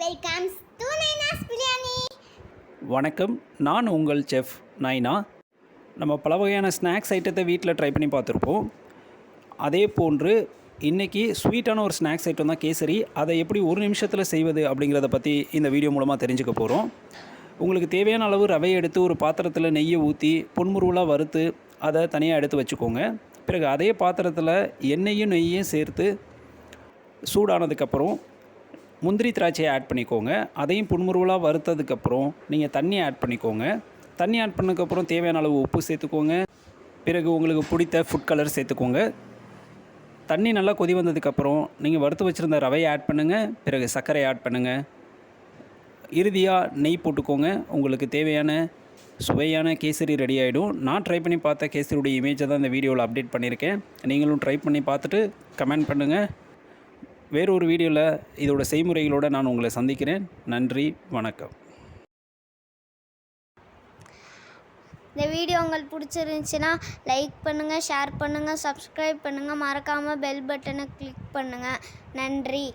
Welcomes to Naina's biryani வணக்கம் நான் உங்கள் செஃப் நைனா. நம்ம பல வகையான ஸ்நாக்ஸ் ஐட்டத்தை வீட்டில் ட்ரை பண்ணி பார்த்துருப்போம். அதே போன்று இன்றைக்கி ஸ்வீட்டான ஒரு ஸ்நாக்ஸ் ஐட்டம் தான் கேசரி. அதை எப்படி ஒரு நிமிஷத்தில் செய்வது அப்படிங்கிறத பற்றி இந்த வீடியோ மூலமாக தெரிஞ்சுக்க போகிறோம் உங்களுக்கு தேவையான அளவு ரவையை எடுத்து ஒரு பாத்திரத்தில் நெய்யை ஊற்றி பொன்முருவலாக வறுத்து அதை தனியாக எடுத்து வச்சுக்கோங்க. பிறகு அதே பாத்திரத்தில் எண்ணெயும் நெய்யும் சேர்த்து சூடானதுக்கப்புறம் முந்திரி திராட்சையை ஆட் பண்ணிக்கோங்க. அதையும் புன்முருவலாக வறுத்ததுக்கப்புறம் நீங்கள் தண்ணி ஆட் பண்ணிக்கோங்க. தண்ணி ஆட் பண்ணதுக்கப்புறம் தேவையான அளவு உப்பு சேர்த்துக்கோங்க. பிறகு உங்களுக்கு பிடித்த ஃபுட் கலர் சேர்த்துக்கோங்க. தண்ணி நல்லா கொதி வந்ததுக்கப்புறம் நீங்கள் வறுத்து வச்சுருந்த ரவையை ஆட் பண்ணுங்கள் பிறகு சர்க்கரை ஆட் பண்ணுங்கள் இறுதியாக நெய் போட்டுக்கோங்க. உங்களுக்கு தேவையான சுவையான கேசரி ரெடி ஆகிடும் நான் ட்ரை பண்ணி பார்த்த கேசரியுடைய இமேஜை தான் இந்த வீடியோவில் அப்டேட் பண்ணியிருக்கேன். நீங்களும் ட்ரை பண்ணி பார்த்துட்டு கமெண்ட் பண்ணுங்கள் வேறொரு வீடியோவில் இதோட செய்முறைகளோடு நான் உங்களை சந்திக்கிறேன். நன்றி வணக்கம். இந்த வீடியோ உங்களுக்கு பிடிச்சிருந்துச்சுன்னா லைக் பண்ணுங்கள் ஷேர் பண்ணுங்கள் சப்ஸ்கிரைப் பண்ணுங்கள் மறக்காமல் பெல் பட்டனை கிளிக் பண்ணுங்கள் நன்றி.